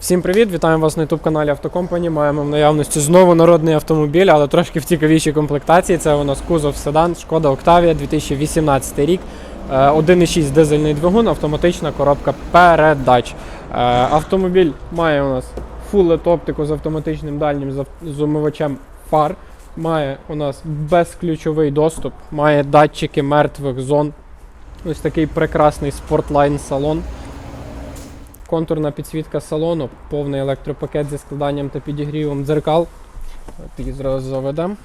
Всім привіт! Вітаємо вас на youtube каналі Автокомпані. Маємо в наявності знову народний автомобіль, але трошки в цікавішій комплектації. Це у нас кузов седан Шкода Октавія 2018 рік. Е, 1,6 дизельний двигун, автоматична коробка передач. Е, Автомобіль має у нас LED оптику з автоматичним дальнім зумивачем фар. Має у нас безключовий доступ, має датчики мертвих зон. Ось такий прекрасний спортлайн салон. Контурна підсвітка салону, повний електропакет зі складанням та підігрівом дзеркал. Тоді зразу заведемо.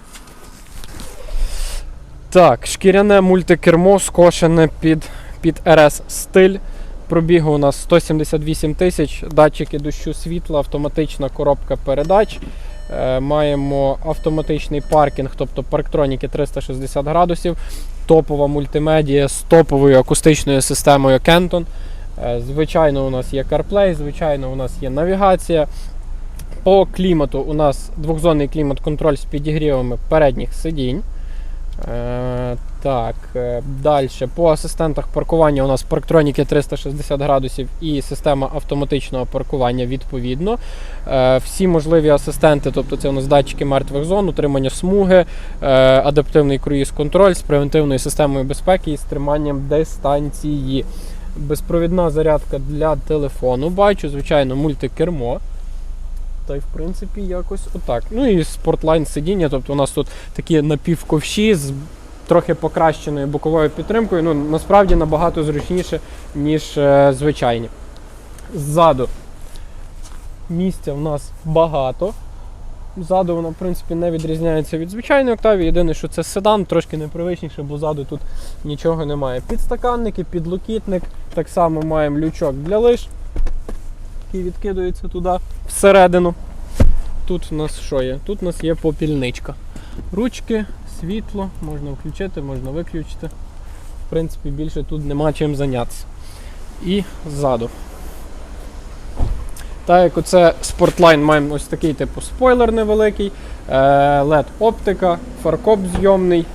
Так, шкіряне мультикермо скошене під, під RS стиль. Пробігу у нас 178 тисяч, датчики дощу світла, автоматична коробка передач. Е, маємо автоматичний паркінг, тобто парктроніки 360 градусів, топова мультимедія з топовою акустичною системою Kenton. Е, Звичайно, у нас є CarPlay, звичайно, у нас є навігація. По клімату у нас двохзонний клімат-контроль з підігрівами передніх сидінь. Е, так, е, далі. По асистентах паркування у нас парктроніки 360 градусів і система автоматичного паркування відповідно. Всі можливі асистенти, тобто це у нас датчики мертвих зон, утримання смуги, адаптивний круїз-контроль з превентивною системою безпеки і з триманням дистанції. Безпровідна зарядка для телефону. Бачу, звичайно, мультикермо. Та й в принципі якось отак. Ну і спортлайн сидіння, тобто у нас тут такі напівковші з трохи покращеною боковою підтримкою. Ну, насправді набагато зручніше, ніж е, звичайні. Ззаду місця в нас багато. Ззаду вона, в принципі, не відрізняється від звичайної октаві. Єдине, що це седан, трошки непривичніше, бо ззаду тут нічого немає. Підстаканники, підлокітник. Так само маємо лючок для лиш, який відкидується туди всередину. Тут у нас що є? Тут у нас є попільничка. Ручки, світло, можна включити, можна виключити. В принципі, більше тут нема чим зайнятися. І ззаду. Так як оце Sportline маємо ось такий типу спойлер невеликий, е, LED оптика, фаркоп зйомний.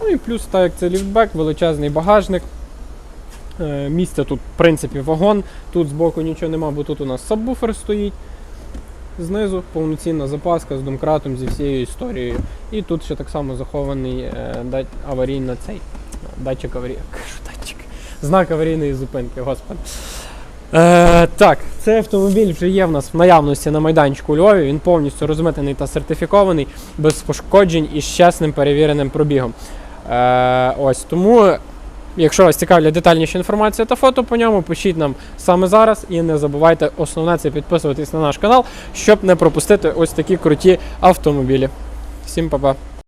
Ну і плюс, так як це ліфтбек, величезний багажник. Е, Місця тут, в принципі, вагон. Тут збоку нічого нема, бо тут у нас сабвуфер стоїть. Знизу повноцінна запаска з домкратом зі всією історією. І тут ще так само захований е, аварійна цей датчик аварії. Кажу, датчик. Знак аварійної зупинки, господи. Е, так, цей автомобіль вже є в нас в наявності на майданчику у Львові. Він повністю розмитений та сертифікований, без пошкоджень і з чесним перевіреним пробігом. Е, ось тому, якщо вас цікавлять детальніша інформація та фото по ньому, пишіть нам саме зараз і не забувайте основне це підписуватись на наш канал, щоб не пропустити ось такі круті автомобілі. Всім па-па!